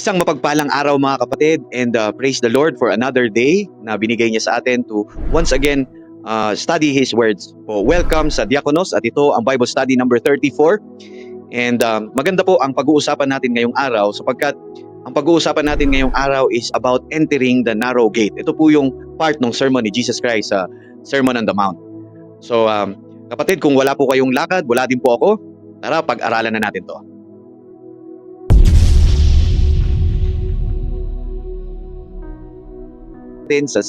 Isang mapagpalang araw mga kapatid and uh, praise the Lord for another day na binigay niya sa atin to once again uh, study His words. Po, welcome sa Diakonos at ito ang Bible study number 34. And um, maganda po ang pag-uusapan natin ngayong araw sapagkat ang pag-uusapan natin ngayong araw is about entering the narrow gate. Ito po yung part ng sermon ni Jesus Christ sa Sermon on the Mount. So um, kapatid, kung wala po kayong lakad, wala din po ako, tara pag-aralan na natin to. Natin sa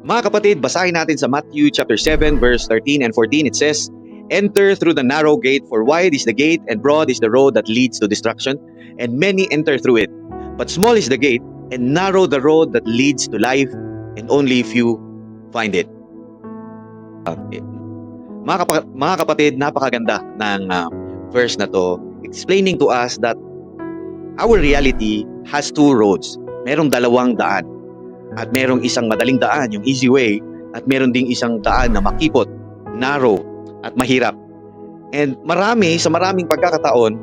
mga kapatid, basahin natin sa Matthew chapter 7 verse 13 and 14. It says, Enter through the narrow gate, for wide is the gate and broad is the road that leads to destruction, and many enter through it. But small is the gate and narrow the road that leads to life, and only few find it. Ah, eh, mga, kapa- mga kapatid, napakaganda ng ah, verse na to, explaining to us that our reality has two roads. Merong dalawang daan at merong isang madaling daan, yung easy way, at meron ding isang daan na makipot, narrow, at mahirap. And marami, sa maraming pagkakataon,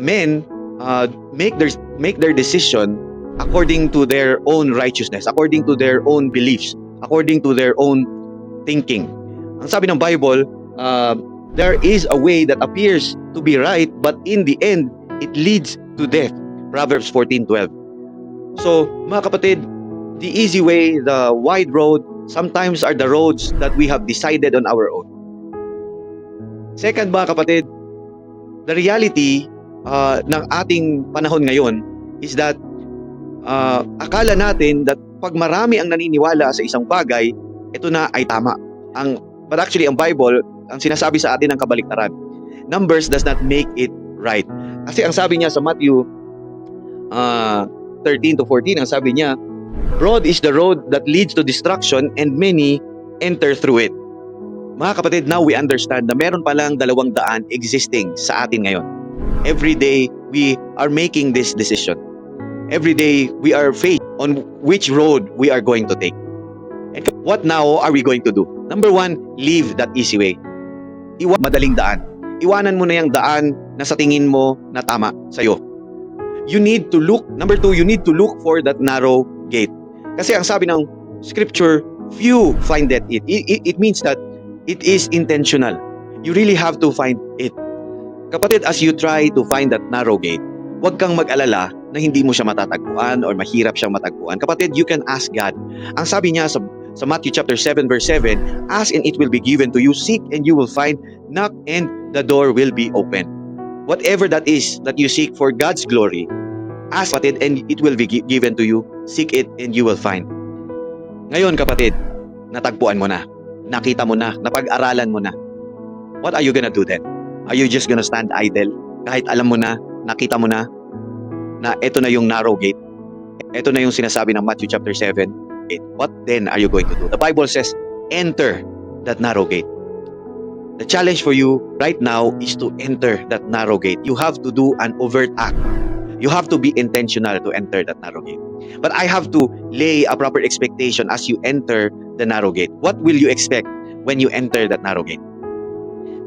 men uh, make their make their decision according to their own righteousness, according to their own beliefs, according to their own thinking. Ang sabi ng Bible, uh, there is a way that appears to be right, but in the end, it leads to death. Proverbs 14:12. So, mga kapatid, the easy way, the wide road, sometimes are the roads that we have decided on our own. Second mga kapatid, the reality uh, ng ating panahon ngayon is that uh, akala natin that pag marami ang naniniwala sa isang bagay, ito na ay tama. Ang, but actually, ang Bible, ang sinasabi sa atin ng kabaliktaran, numbers does not make it right. Kasi ang sabi niya sa Matthew uh, 13 to 14, ang sabi niya, Broad is the road that leads to destruction and many enter through it. Mga kapatid, now we understand na meron palang dalawang daan existing sa atin ngayon. Every day, we are making this decision. Every day, we are faced on which road we are going to take. And what now are we going to do? Number one, leave that easy way. Iwan madaling daan. Iwanan mo na yung daan na sa tingin mo na tama sa'yo. You need to look, number two, you need to look for that narrow gate. Kasi ang sabi ng scripture, few find that it. It, it, it means that it is intentional. You really have to find it. Kapatid, as you try to find that narrow gate, huwag kang mag-alala na hindi mo siya matatagpuan or mahirap siyang matagpuan. Kapatid, you can ask God. Ang sabi niya sa, sa Matthew chapter 7 verse 7, Ask and it will be given to you, seek and you will find, knock and the door will be open. Whatever that is that you seek for God's glory, ask kapatid and it will be gi- given to you. Seek it and you will find. Ngayon kapatid, natagpuan mo na. Nakita mo na, napag-aralan mo na. What are you gonna do then? Are you just gonna stand idle? Kahit alam mo na, nakita mo na, na ito na yung narrow gate. Ito na yung sinasabi ng Matthew chapter 7. What then are you going to do? The Bible says, enter that narrow gate. The challenge for you right now is to enter that narrow gate. You have to do an overt act. You have to be intentional to enter that narrow gate. But I have to lay a proper expectation as you enter the narrow gate. What will you expect when you enter that narrow gate?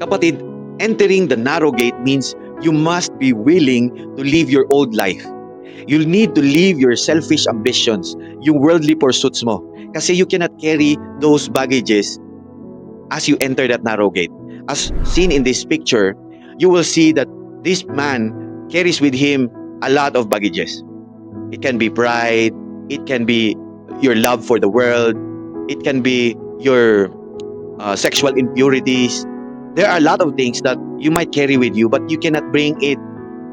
Kapatid, entering the narrow gate means you must be willing to leave your old life. You'll need to leave your selfish ambitions, yung worldly pursuits mo. Kasi you cannot carry those baggages as you enter that narrow gate. As seen in this picture, you will see that this man carries with him a lot of baggages. It can be pride, it can be your love for the world, it can be your uh, sexual impurities. There are a lot of things that you might carry with you but you cannot bring it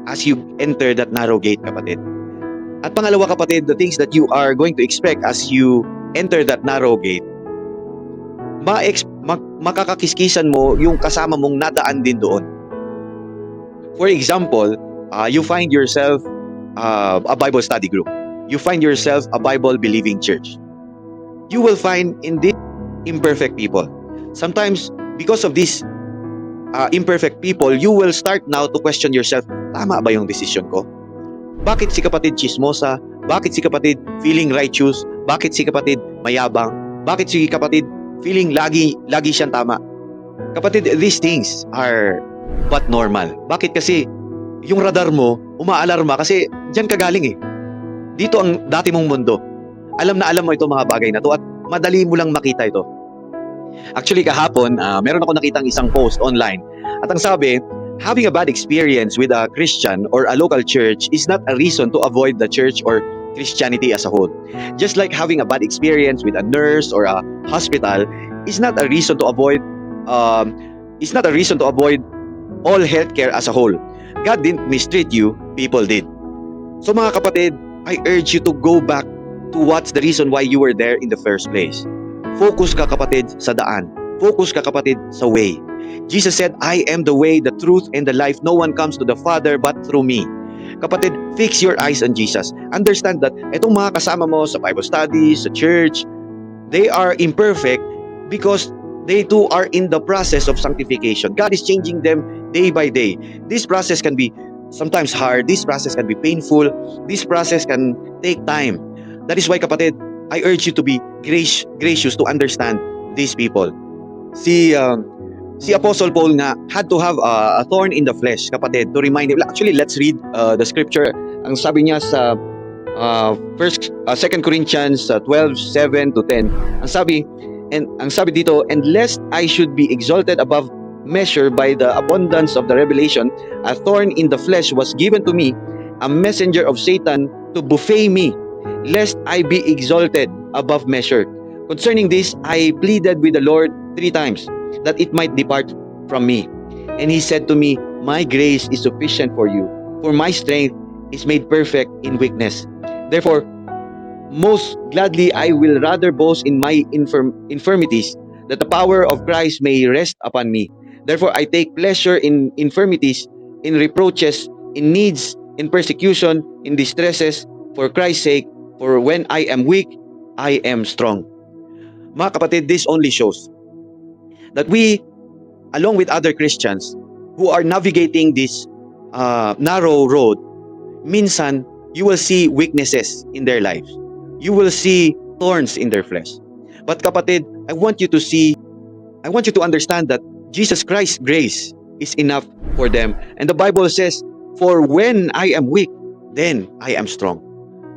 as you enter that narrow gate, kapatid. At pangalawa, kapatid, the things that you are going to expect as you enter that narrow gate, ma mak- makakakiskisan mo yung kasama mong nadaan din doon. For example, uh, you find yourself uh, a Bible study group. You find yourself a Bible-believing church. You will find in this imperfect people. Sometimes, because of these uh, imperfect people, you will start now to question yourself, tama ba yung decision ko? Bakit si kapatid chismosa? Bakit si kapatid feeling righteous? Bakit si kapatid mayabang? Bakit si kapatid feeling lagi lagi siyang tama? Kapatid, these things are but normal. Bakit kasi yung radar mo umaalarma kasi diyan ka galing eh. dito ang dati mong mundo. Alam na alam mo ito mga bagay na to at madali mo lang makita ito. Actually, kahapon, ah, meron ako nakitang isang post online. At ang sabi, having a bad experience with a Christian or a local church is not a reason to avoid the church or Christianity as a whole. Just like having a bad experience with a nurse or a hospital is not a reason to avoid um, is not a reason to avoid all healthcare as a whole. God didn't mistreat you, people did. So mga kapatid, I urge you to go back to what's the reason why you were there in the first place. Focus ka kapatid sa daan. Focus ka kapatid sa way. Jesus said, I am the way, the truth, and the life. No one comes to the Father but through me. Kapatid, fix your eyes on Jesus. Understand that itong mga kasama mo sa Bible studies, sa church, they are imperfect because they too are in the process of sanctification. God is changing them day by day. This process can be sometimes hard. This process can be painful. This process can take time. That is why, kapatid, I urge you to be gracious to understand these people. Si um, si Apostle Paul nga had to have uh, a thorn in the flesh, kapatid, to remind him. Actually, let's read uh, the scripture. Ang sabi niya sa uh, first uh, 2 Corinthians uh, 12, 7 to 10. Ang sabi, and ang sabi dito, and lest I should be exalted above measure by the abundance of the revelation, a thorn in the flesh was given to me, a messenger of Satan to buffet me, lest I be exalted above measure. Concerning this, I pleaded with the Lord three times that it might depart from me. And he said to me, My grace is sufficient for you, for my strength is made perfect in weakness. Therefore, most gladly I will rather boast in my infirm- infirmities, that the power of Christ may rest upon me. Therefore, I take pleasure in infirmities, in reproaches, in needs, in persecution, in distresses, for Christ's sake, for when I am weak, I am strong. Mga kapatid, this only shows that we, along with other Christians who are navigating this uh, narrow road, minsan you will see weaknesses in their lives. You will see thorns in their flesh. But kapatid, I want you to see, I want you to understand that Jesus Christ's grace is enough for them. And the Bible says, For when I am weak, then I am strong.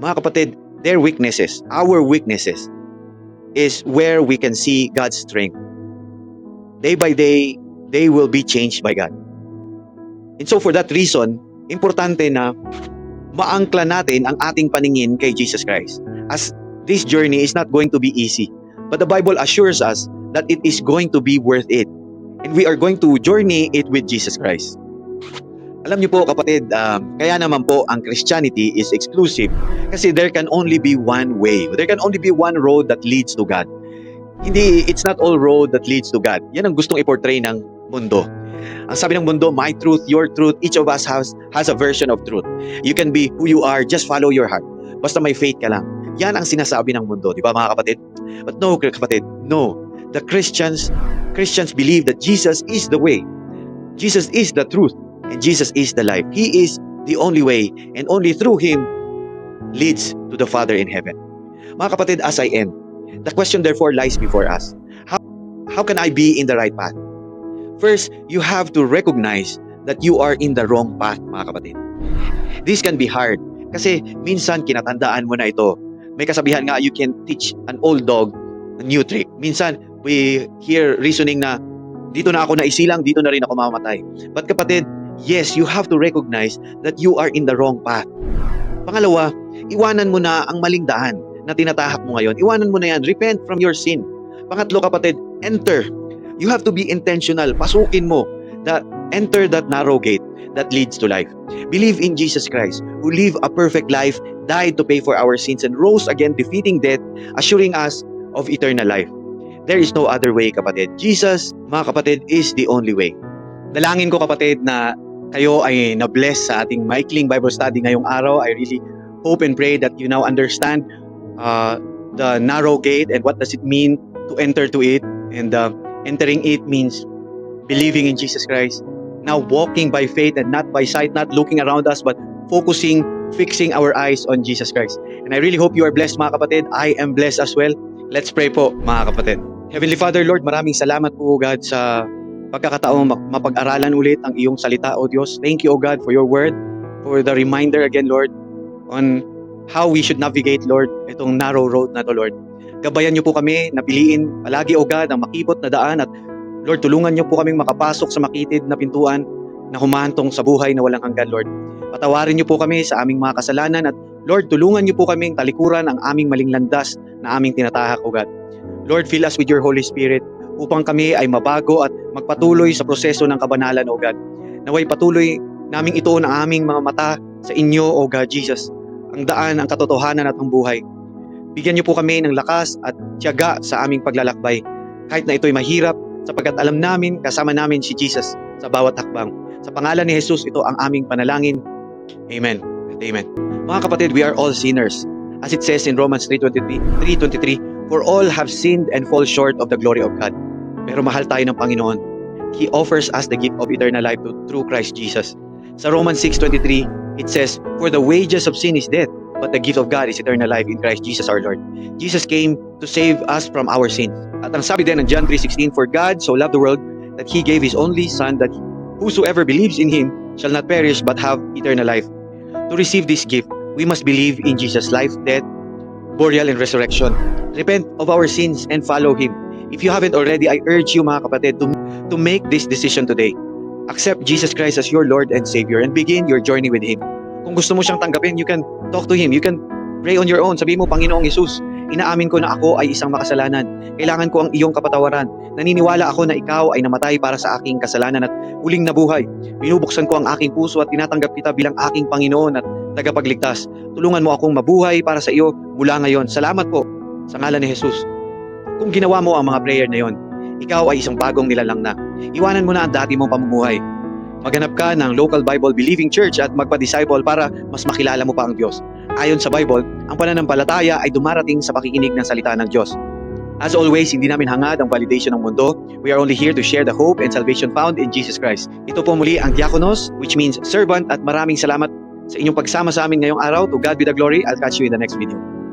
Mga kapatid, their weaknesses, our weaknesses, is where we can see God's strength. Day by day, they will be changed by God. And so for that reason, importante na maangkla natin ang ating paningin kay Jesus Christ. As this journey is not going to be easy. But the Bible assures us that it is going to be worth it. And we are going to journey it with Jesus Christ. Alam niyo po kapatid, um, kaya naman po ang Christianity is exclusive kasi there can only be one way. There can only be one road that leads to God. Hindi, it's not all road that leads to God. Yan ang gustong iportray ng mundo. Ang sabi ng mundo, my truth, your truth, each of us has, has a version of truth. You can be who you are, just follow your heart. Basta may faith ka lang. Yan ang sinasabi ng mundo, di ba mga kapatid? But no, kapatid, no. The Christians, Christians believe that Jesus is the way. Jesus is the truth. And Jesus is the life. He is the only way. And only through Him leads to the Father in heaven. Mga kapatid, as I end, the question therefore lies before us. How, how can I be in the right path? First, you have to recognize that you are in the wrong path, mga kapatid. This can be hard. Kasi minsan kinatandaan mo na ito. May kasabihan nga, you can teach an old dog a new trick. Minsan, we hear reasoning na, dito na ako naisilang, dito na rin ako mamamatay. But kapatid, yes, you have to recognize that you are in the wrong path. Pangalawa, iwanan mo na ang maling daan na tinatahak mo ngayon. Iwanan mo na yan. Repent from your sin. Pangatlo kapatid, enter. You have to be intentional. Pasukin mo that enter that narrow gate that leads to life. Believe in Jesus Christ, who lived a perfect life, died to pay for our sins, and rose again, defeating death, assuring us of eternal life. There is no other way, kapatid. Jesus, mga kapatid, is the only way. Dalangin ko, kapatid, na kayo ay na-bless sa ating maikling Bible study ngayong araw. I really hope and pray that you now understand uh, the narrow gate and what does it mean to enter to it. And uh, entering it means believing in Jesus Christ. Now walking by faith and not by sight, not looking around us, but focusing, fixing our eyes on Jesus Christ. And I really hope you are blessed mga kapatid. I am blessed as well. Let's pray po mga kapatid. Heavenly Father, Lord, maraming salamat po God sa pagkakataong mapag-aralan ulit ang iyong salita, O Diyos. Thank you, O God, for your word, for the reminder again, Lord, on how we should navigate, Lord, itong narrow road na to, Lord. Gabayan niyo po kami na piliin palagi, O God, ang makipot na daan at Lord, tulungan niyo po kaming makapasok sa makitid na pintuan na humantong sa buhay na walang hanggan, Lord. Patawarin niyo po kami sa aming mga kasalanan at Lord, tulungan niyo po kaming talikuran ang aming maling landas na aming tinatahak, O God. Lord, fill us with your Holy Spirit upang kami ay mabago at magpatuloy sa proseso ng kabanalan, O God. Naway patuloy naming ituon ang aming mga mata sa inyo, O God Jesus, ang daan, ang katotohanan at ang buhay. Bigyan niyo po kami ng lakas at tiyaga sa aming paglalakbay. Kahit na ito'y mahirap, sapagkat alam namin, kasama namin si Jesus sa bawat hakbang. Sa pangalan ni Jesus, ito ang aming panalangin. Amen. Amen. Mga kapatid, we are all sinners. As it says in Romans 3.23, 3.23, For all have sinned and fall short of the glory of God. Pero mahal tayo ng Panginoon. He offers us the gift of eternal life through Christ Jesus. Sa Romans 6.23, it says, For the wages of sin is death, but the gift of God is eternal life in Christ Jesus our Lord. Jesus came to save us from our sins. At ang sabi din ng John 3.16, For God so loved the world that He gave His only Son that whosoever believes in Him shall not perish but have eternal life. To receive this gift, we must believe in Jesus' life, death, burial, and resurrection. Repent of our sins and follow Him. If you haven't already, I urge you mga kapatid to, to make this decision today. Accept Jesus Christ as your Lord and Savior and begin your journey with Him. Kung gusto mo siyang tanggapin, you can talk to Him. You can pray on your own. Sabi mo, Panginoong Jesus, inaamin ko na ako ay isang makasalanan. Kailangan ko ang iyong kapatawaran. Naniniwala ako na ikaw ay namatay para sa aking kasalanan at huling nabuhay. Binubuksan ko ang aking puso at tinatanggap kita bilang aking Panginoon at tagapagligtas. Tulungan mo akong mabuhay para sa iyo mula ngayon. Salamat po sa ngalan ni Jesus. Kung ginawa mo ang mga prayer na yon, ikaw ay isang bagong nilalang na. Iwanan mo na ang dati mong pamumuhay. Maghanap ka ng local Bible believing church at magpa-disciple para mas makilala mo pa ang Diyos. Ayon sa Bible, ang pananampalataya ay dumarating sa pakikinig ng salita ng Diyos. As always, hindi namin hangad ang validation ng mundo. We are only here to share the hope and salvation found in Jesus Christ. Ito po muli ang diakonos, which means servant at maraming salamat sa inyong pagsama sa amin ngayong araw. To God be the glory. I'll catch you in the next video.